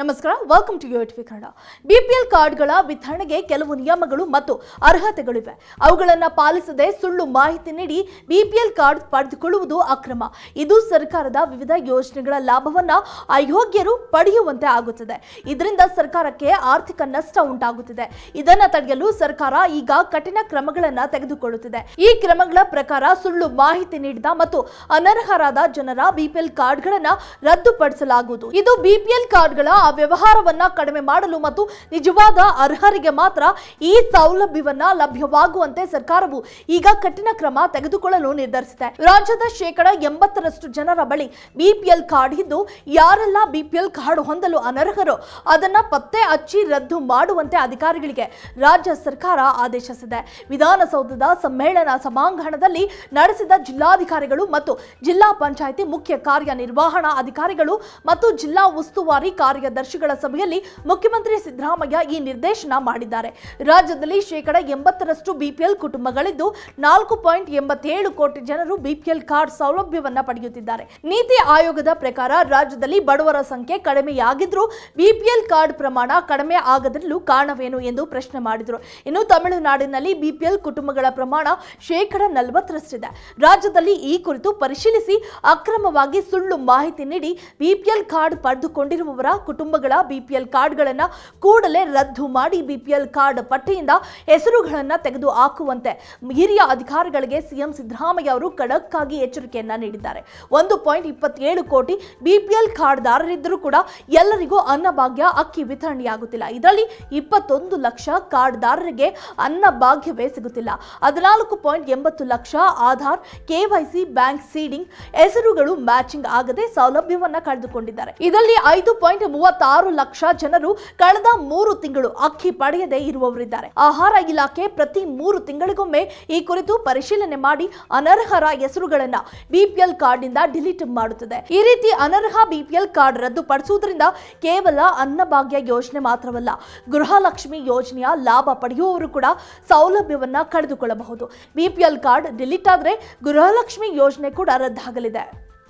ನಮಸ್ಕಾರ welcome to TV Kannada. BPL ಕಾರ್ಡ್ಗಳ ವಿತರಣೆಗೆ ಕೆಲವು ನಿಯಮಗಳು ಮತ್ತು ಅರ್ಹತೆಗಳಿವೆ. ಅವುಗಳನ್ನು ಪಾಲಿಸದೆ ಸುಳ್ಳು ಮಾಹಿತಿ ನೀಡಿ ಬಿಪಿಎಲ್ ಕಾರ್ಡ್ ಪಡೆದುಕೊಳ್ಳುವುದು ಅಕ್ರಮ. ಇದು ಸರ್ಕಾರದ ವಿವಿಧ ಯೋಜನೆಗಳ ಲಾಭವನ್ನ ಅಯೋಗ್ಯರು ಪಡೆಯುವಂತೆ ಆಗುತ್ತದೆ. ಇದರಿಂದ ಸರ್ಕಾರಕ್ಕೆ ಆರ್ಥಿಕ ನಷ್ಟ ಉಂಟಾಗುತ್ತಿದೆ. ಇದನ್ನು ತಡೆಯಲು ಸರ್ಕಾರ ಈಗ ಕಠಿಣ ಕ್ರಮಗಳನ್ನು ತೆಗೆದುಕೊಳ್ಳುತ್ತಿದೆ. ಈ ಕ್ರಮಗಳ ಪ್ರಕಾರ ಸುಳ್ಳು ಮಾಹಿತಿ ನೀಡಿದ ಮತ್ತು ಅನರ್ಹರಾದ ಜನರ ಬಿಪಿಎಲ್ ಕಾರ್ಡ್ಗಳನ್ನು ರದ್ದುಪಡಿಸಲಾಗುವುದು. ಇದು ಬಿಪಿಎಲ್ ಕಾರ್ಡ್ಗಳ ವ್ಯವಹಾರವನ್ನ ಕಡಿಮೆ ಮಾಡಲು ಮತ್ತು ನಿಜವಾದ ಅರ್ಹರಿಗೆ ಮಾತ್ರ ಈ ಸೌಲಭ್ಯವನ್ನ ಲಭ್ಯವಾಗುವಂತೆ ಸರ್ಕಾರವು ಈಗ ಕಠಿಣ ಕ್ರಮ ತೆಗೆದುಕೊಳ್ಳಲು ನಿರ್ಧರಿಸಿದೆ. ರಾಜ್ಯದ ಶೇಕಡ ಎಂಬತ್ತರಷ್ಟು ಜನರ ಬಳಿ ಬಿಪಿಎಲ್ ಕಾರ್ಡ್ ಇದ್ದು, ಯಾರೆಲ್ಲ ಬಿಪಿಎಲ್ ಕಾರ್ಡ್ ಹೊಂದಲು ಅನರ್ಹರು ಅದನ್ನ ಪತ್ತೆ ಹಚ್ಚಿ ರದ್ದು ಮಾಡುವಂತೆ ಅಧಿಕಾರಿಗಳಿಗೆ ರಾಜ್ಯ ಸರ್ಕಾರ ಆದೇಶಿಸಿದೆ. ವಿಧಾನಸೌಧದ ಸಮ್ಮೇಳನ ಸಭಾಂಗಣದಲ್ಲಿ ನಡೆಸಿದ ಜಿಲ್ಲಾಧಿಕಾರಿಗಳು ಮತ್ತು ಜಿಲ್ಲಾ ಪಂಚಾಯಿತಿ ಮುಖ್ಯ ಕಾರ್ಯನಿರ್ವಹಣಾ ಅಧಿಕಾರಿಗಳು ಮತ್ತು ಜಿಲ್ಲಾ ಉಸ್ತುವಾರಿ ಕಾರ್ಯದರ್ಶಿಗಳ ಸಭೆಯಲ್ಲಿ ಮುಖ್ಯಮಂತ್ರಿ ಸಿದ್ದರಾಮಯ್ಯ ಈ ನಿರ್ದೇಶನ ಮಾಡಿದ್ದಾರೆ. ರಾಜ್ಯದಲ್ಲಿ ಶೇಕಡ ಎಂಬತ್ತರಷ್ಟು ಬಿಪಿಎಲ್ ಕುಟುಂಬಗಳಿದ್ದು ನಾಲ್ಕು ಪಾಯಿಂಟ್ ಎಂಬತ್ತೇಳು ಕೋಟಿ ಜನರು ಬಿಪಿಎಲ್ ಕಾರ್ಡ್ ಸೌಲಭ್ಯವನ್ನ ಪಡೆಯುತ್ತಿದ್ದಾರೆ. ನೀತಿ ಆಯೋಗದ ಪ್ರಕಾರ ರಾಜ್ಯದಲ್ಲಿ ಬಡವರ ಸಂಖ್ಯೆ ಕಡಿಮೆಯಾಗಿದ್ರೂ ಬಿಪಿಎಲ್ ಕಾರ್ಡ್ ಪ್ರಮಾಣ ಕಡಿಮೆ ಆಗದಿರಲು ಕಾರಣವೇನು ಎಂದು ಪ್ರಶ್ನೆ ಮಾಡಿದರು. ಇನ್ನು ತಮಿಳುನಾಡಿನಲ್ಲಿ ಬಿಪಿಎಲ್ ಕುಟುಂಬಗಳ ಪ್ರಮಾಣ ಶೇಕಡ ನಲವತ್ತರಷ್ಟಿದೆ. ರಾಜ್ಯದಲ್ಲಿ ಈ ಕುರಿತು ಪರಿಶೀಲಿಸಿ ಅಕ್ರಮವಾಗಿ ಸುಳ್ಳು ಮಾಹಿತಿ ನೀಡಿ ಬಿಪಿಎಲ್ ಕಾರ್ಡ್ ಪಡೆದುಕೊಂಡಿರುವವರ ಕುಟುಂಬಗಳ ಬಿಪಿಎಲ್ ಕಾರ್ಡ್ಗಳನ್ನು ಕೂಡಲೇ ರದ್ದು ಮಾಡಿ ಬಿಪಿಎಲ್ ಕಾರ್ಡ್ ಪಟ್ಟಿಯಿಂದ ಹೆಸರುಗಳನ್ನು ತೆಗೆದು ಹಾಕುವಂತೆ ಹಿರಿಯ ಅಧಿಕಾರಿಗಳಿಗೆ ಸಿಎಂ ಸಿದ್ದರಾಮಯ್ಯ ಅವರು ಖಡಕ್ ಎಚ್ಚರಿಕೆಯನ್ನ ನೀಡಿದ್ದಾರೆ. ಒಂದು ಪಾಯಿಂಟ್ ಇಪ್ಪತ್ತೇಳು ಕೋಟಿ ಬಿಪಿಎಲ್ ಕಾರ್ಡ್ದಾರರಿದ್ದರೂ ಕೂಡ ಎಲ್ಲರಿಗೂ ಅನ್ನಭಾಗ್ಯ ಅಕ್ಕಿ ವಿತರಣೆಯಾಗುತ್ತಿಲ್ಲ. ಇದರಲ್ಲಿ ಇಪ್ಪತ್ತೊಂದು ಲಕ್ಷ ಕಾರ್ಡ್ದಾರರಿಗೆ ಅನ್ನಭಾಗ್ಯವೇ ಸಿಗುತ್ತಿಲ್ಲ. ಹದಿನಾಲ್ಕು ಪಾಯಿಂಟ್ ಎಂಬತ್ತು lakh Aadhaar KYC bank seeding, ಹೆಸರುಗಳು ಮ್ಯಾಚಿಂಗ್ ಆಗದೆ ಸೌಲಭ್ಯವನ್ನು ಕಳೆದುಕೊಂಡಿದ್ದಾರೆ. ಇದರಲ್ಲಿ ಐದು ಪಾಯಿಂಟ್ ಮೂವತ್ತಾರು ಲಕ್ಷ ಜನರು ಕಳೆದ ಮೂರು ತಿಂಗಳು ಅಕ್ಕಿ ಪಡೆಯದೇ ಇರುವವರಿದ್ದಾರೆ. ಆಹಾರ ಇಲಾಖೆ ಪ್ರತಿ ಮೂರು ತಿಂಗಳಿಗೊಮ್ಮೆ ಈ ಕುರಿತು ಪರಿಶೀಲನೆ ಮಾಡಿ ಅನರ್ಹರ ಹೆಸರುಗಳನ್ನ ಬಿಪಿಎಲ್ ಕಾರ್ಡ್ನಿಂದ ಡಿಲೀಟ್ ಮಾಡುತ್ತದೆ. ಈ ರೀತಿ ಅನರ್ಹ ಬಿಪಿಎಲ್ ಕಾರ್ಡ್ ರದ್ದುಪಡಿಸುವುದರಿಂದ ಕೇವಲ ಅನ್ನಭಾಗ್ಯ ಯೋಜನೆ ಮಾತ್ರವಲ್ಲ, ಗೃಹಲಕ್ಷ್ಮಿ ಯೋಜನೆಯ ಲಾಭ ಪಡೆಯುವವರು ಕೂಡ ಸೌಲಭ್ಯವನ್ನ ಕಳೆದುಕೊಳ್ಳಬಹುದು. ಬಿಪಿಎಲ್ ಕಾರ್ಡ್ ಡಿಲೀಟ್ ಆದ್ರೆ ಗೃಹಲಕ್ಷ್ಮಿ ಯೋಜನೆ ಕೂಡ ರದ್ದಾಗಲಿದೆ.